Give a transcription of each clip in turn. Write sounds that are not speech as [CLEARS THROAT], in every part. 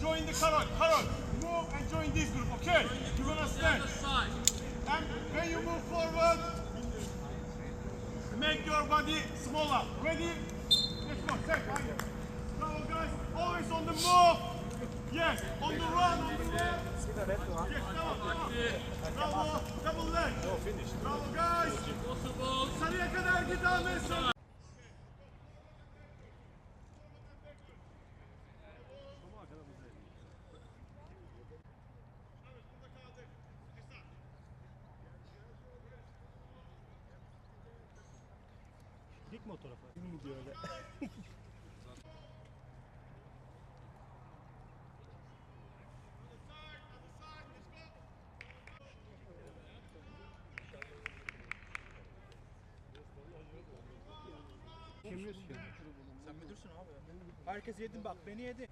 join the Carol. Carol, move and join this group, okay? You're gonna stand. And when you move forward, make your body smaller. Ready? Let's go. Set. Bravo, guys. Always on the move. Yes. On the run. On the run. Yes. Come on. Come on. Bravo. Double leg. Bravo, guys. Sarıya kadar git Ahmet. Kim gidiyor öyle? Kemiyorsun. Sen müdürsün abi. Herkes yedi bak beni yedi.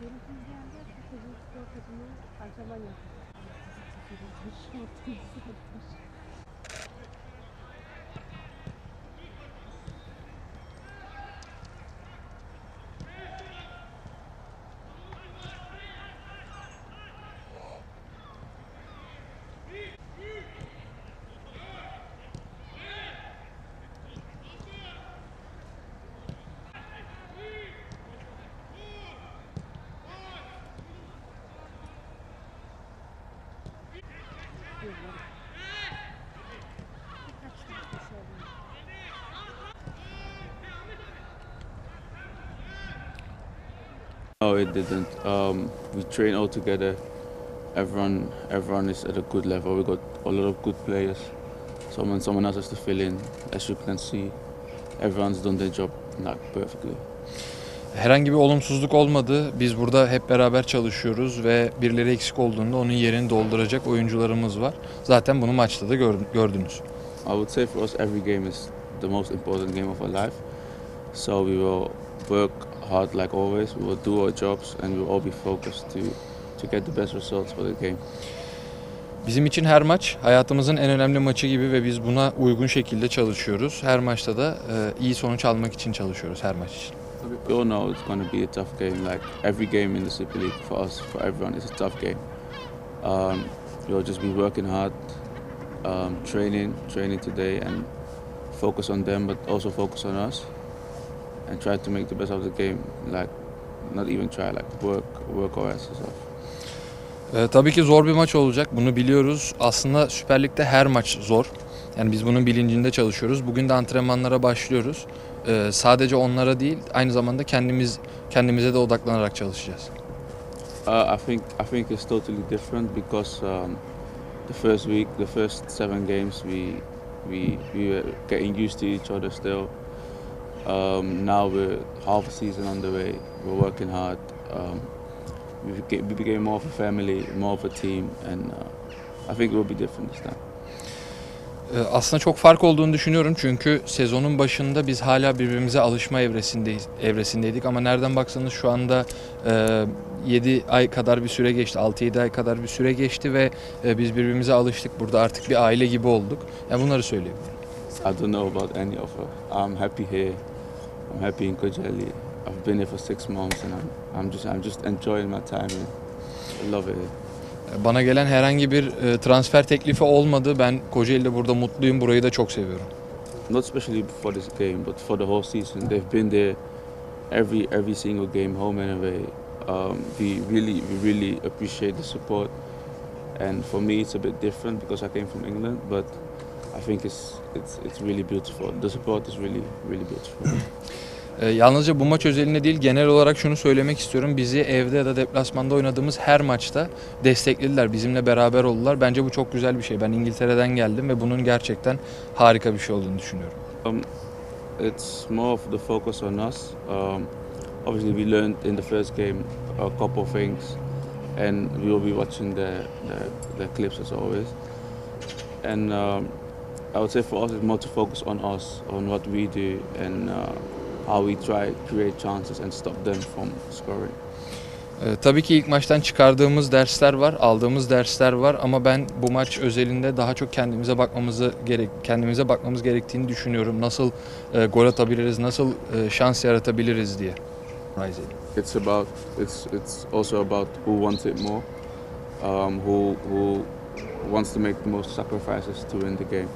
Benim geldi çocuk spor No, it didn't. Um, we train all together. Everyone, everyone is at a good level. We got a lot of good players. So when someone else has to fill in, as you can see, everyone's done their job like perfectly. Herhangi bir olumsuzluk olmadı. Biz burada hep beraber çalışıyoruz ve birileri eksik olduğunda onun yerini dolduracak oyuncularımız var. Zaten bunu maçta da gör- gördünüz. I would say for us, every game is the most important game of our life. So we will work hard like always. We will do our jobs, and we will all be focused to to get the best results for the game. Bizim için her maç hayatımızın en önemli maçı gibi ve biz buna uygun şekilde çalışıyoruz. Her maçta da e, iyi sonuç almak için çalışıyoruz her maç için. We all know it's going to be a tough game. Like every game in the Super League for us, for everyone, is a tough game. Um, we'll just be working hard, um, training, training today, and focus on them, but also focus on us, and try to make the best of the game. Like not even try, like work, work our asses off. E, tabii ki zor bir maç olacak. Bunu biliyoruz. Aslında Süper Lig'de her maç zor. Yani biz bunun bilincinde çalışıyoruz. Bugün de antrenmanlara başlıyoruz. E, sadece onlara değil, aynı zamanda kendimiz kendimize de odaklanarak çalışacağız. Uh, I think I think it's totally different because um, the first week, the first seven games, we we we were getting used to each other still. Um, now we're half a season on the way. We're working hard. Um, we, became, we became more of a family, more of a team, and uh, I think it will be different this time. Ee, Aslında çok fark olduğunu düşünüyorum çünkü sezonun başında biz hala birbirimize alışma evresindeyiz, evresindeydik ama nereden baksanız şu anda e, 7 ay kadar bir süre geçti, 6-7 ay kadar bir süre geçti ve e, biz birbirimize alıştık. Burada artık bir aile gibi olduk. Yani bunları söyleyebilirim. I don't know about any of it. I'm happy here. I'm happy in Kojeli. I've been here for six months, and I'm I'm just I'm just enjoying my time here. I love it here. Bana gelen herhangi bir e, transfer teklifi olmadı. Ben Kocaeli'de burada mutluyum. Burayı da çok seviyorum. not especially for this game, but for the whole season. They've been there every every single game, home and away. Um, we really we really appreciate the support, and for me it's a bit different because I came from England, but I think it's it's it's really beautiful. The support is really really beautiful. [CLEARS THROAT] E, yalnızca bu maç özelinde değil genel olarak şunu söylemek istiyorum. Bizi evde ya da deplasmanda oynadığımız her maçta desteklediler. Bizimle beraber oldular. Bence bu çok güzel bir şey. Ben İngiltere'den geldim ve bunun gerçekten harika bir şey olduğunu düşünüyorum. um, it's more of the focus on us. Um, obviously, we learned in the first game a couple of things, and we will be watching the the, the clips as always. And um, I would say for us, it's more to focus on us, on what we do, and uh, how we try create chances and stop them from scoring. Ee, tabii ki ilk maçtan çıkardığımız dersler var, aldığımız dersler var ama ben bu maç özelinde daha çok kendimize bakmamızı gerek kendimize bakmamız gerektiğini düşünüyorum. Nasıl e, gol atabiliriz, nasıl e, şans yaratabiliriz diye. It's about it's it's also about who wants it more, um, who who wants to make the most sacrifices to win the game.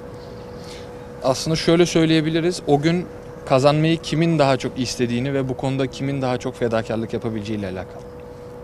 Aslında şöyle söyleyebiliriz. O gün kazanmayı kimin daha çok istediğini ve bu konuda kimin daha çok fedakarlık yapabileceğiyle alakalı.